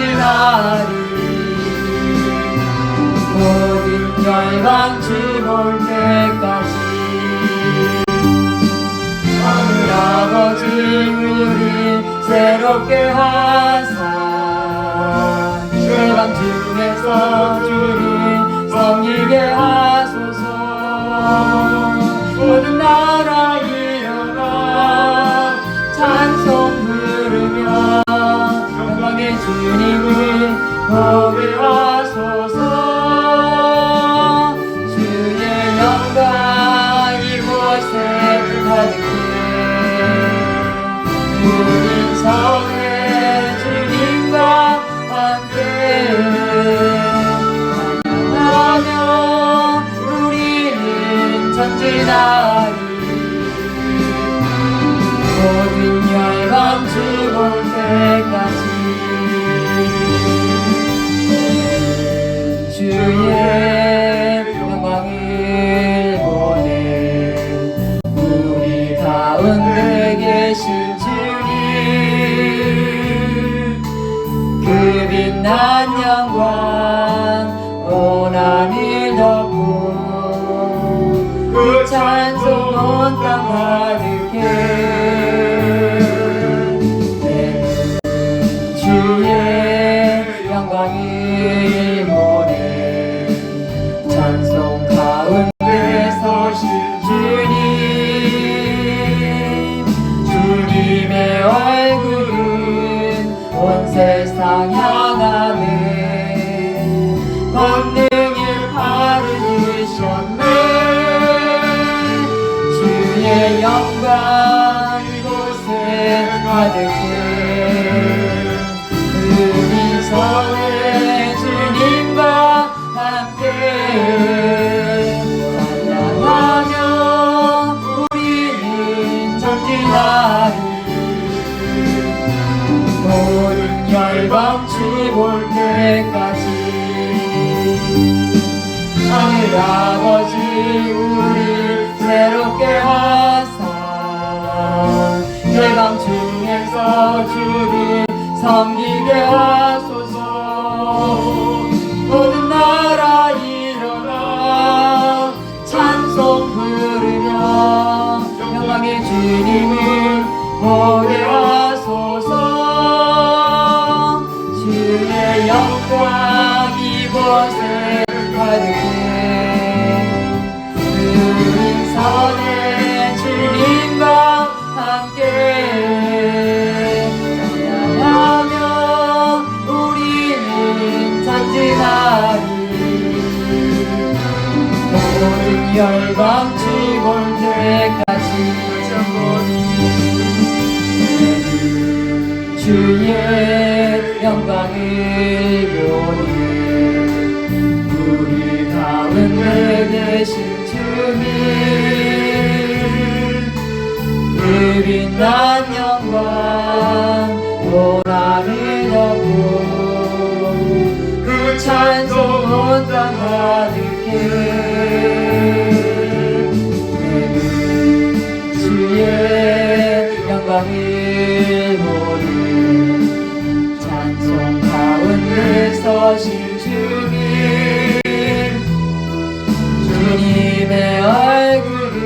탄진하리. 모든 열방 주볼 때까지 하늘 아버지 우리 새롭게 하사 열방 중에서 주를 섬기게 하소서. 모든 나라 일어나 찬송 때까지 하늘 아버지 우리 새롭게 하사. 열방 중에서 주를 섬기게 하소서. 모든 나라 일어나 찬송 부르며 영광의 주님을 하 주의 영광을 보내 우리 가운데 계신 주님 그 빛난 영광 온 하늘 덮고 그 찬송 가득 하실 주님. 주님의 얼굴은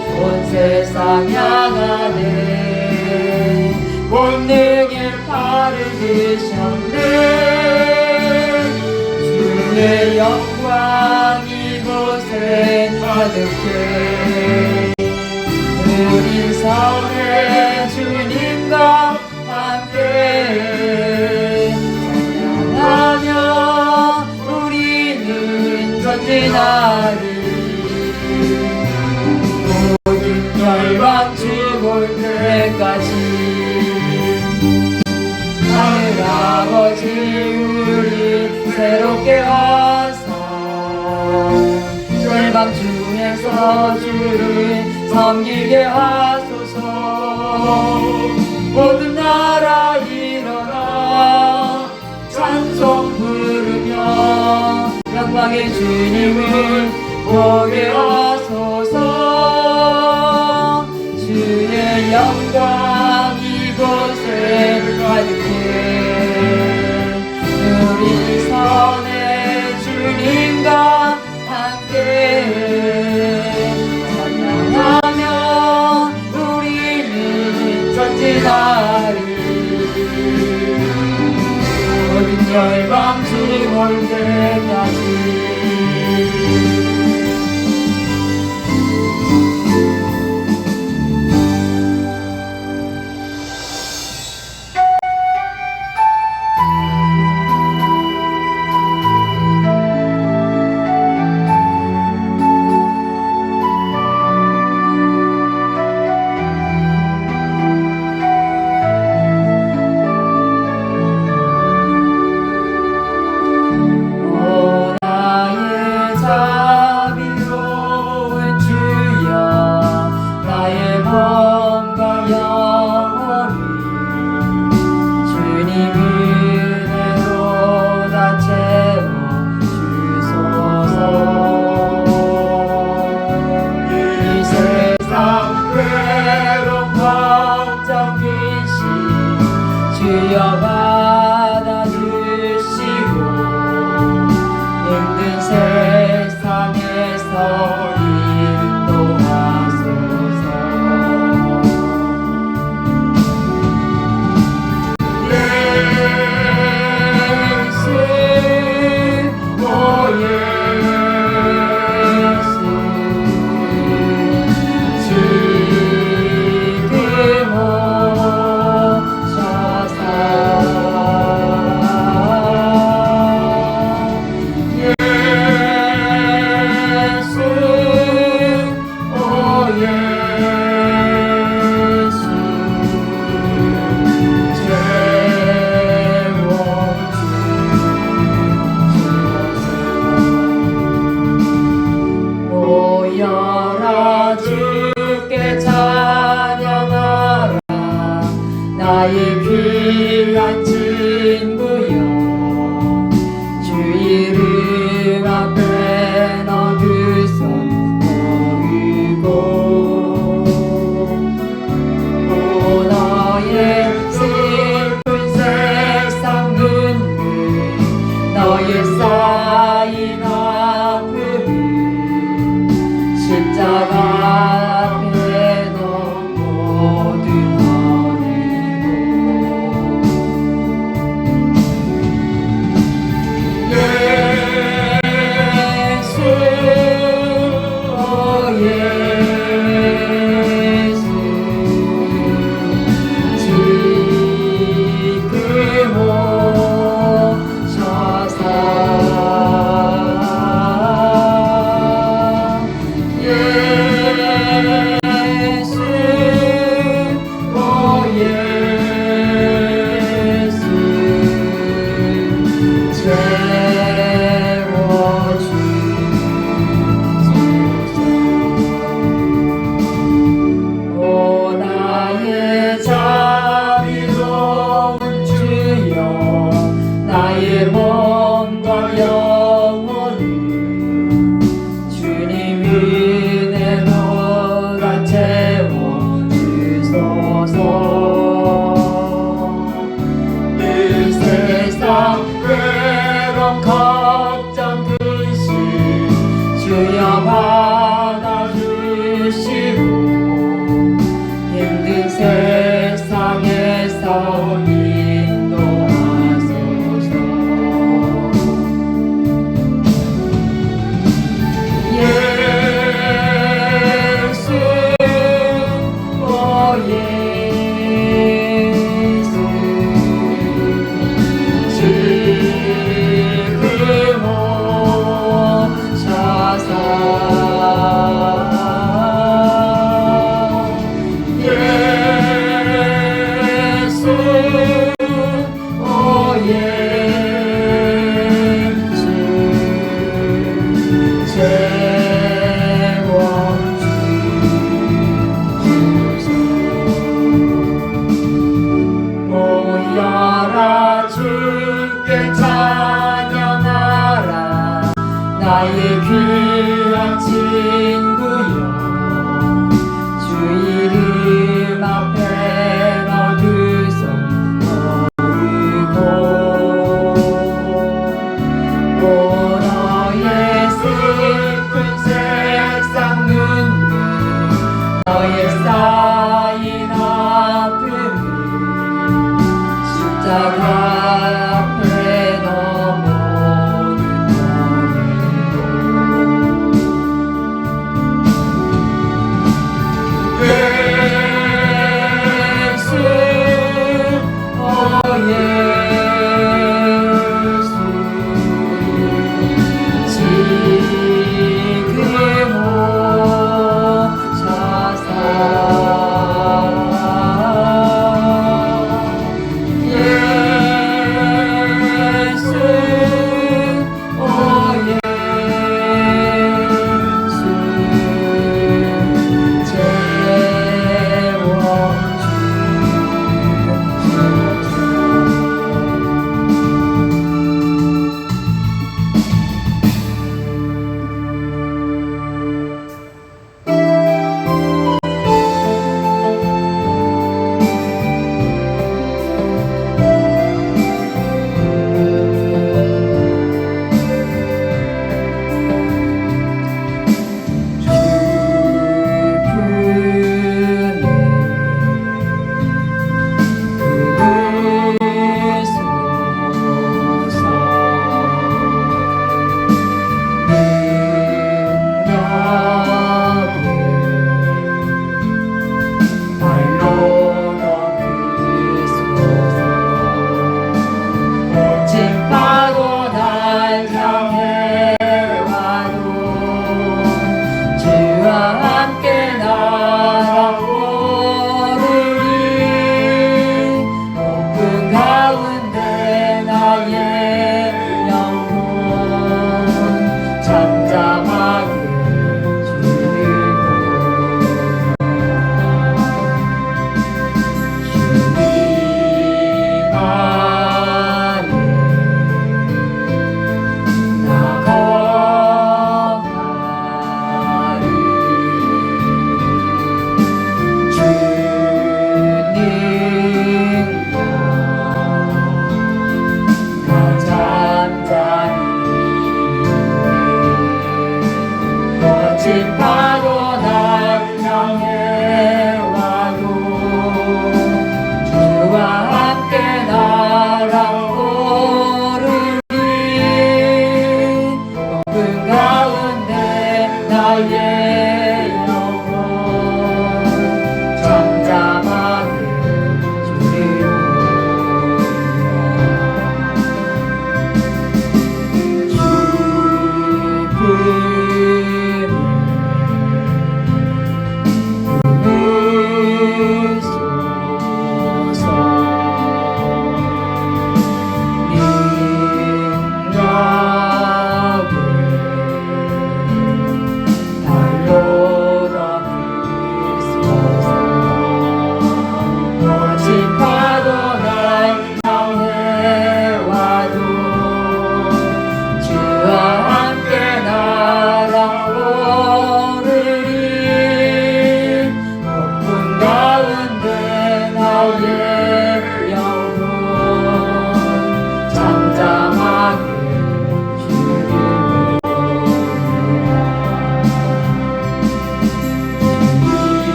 온 세상 향하네. 본능의 팔을 드셨네. 주의 영광 이곳에 가득해. 우린 서울 아버지 나를 모든 열방 죽을 때까지 하늘 아버지 우리 새롭게 하사 열방 중에서 주를 섬기게 하사 주님을 보게 하옵소서. 나의 귀한 친구여 주 이름 앞에 너그 손 보이고 오 너의 슬픈 세상 눈물 너의 쌓인 아픔을 십자가 나의 귀한 친구여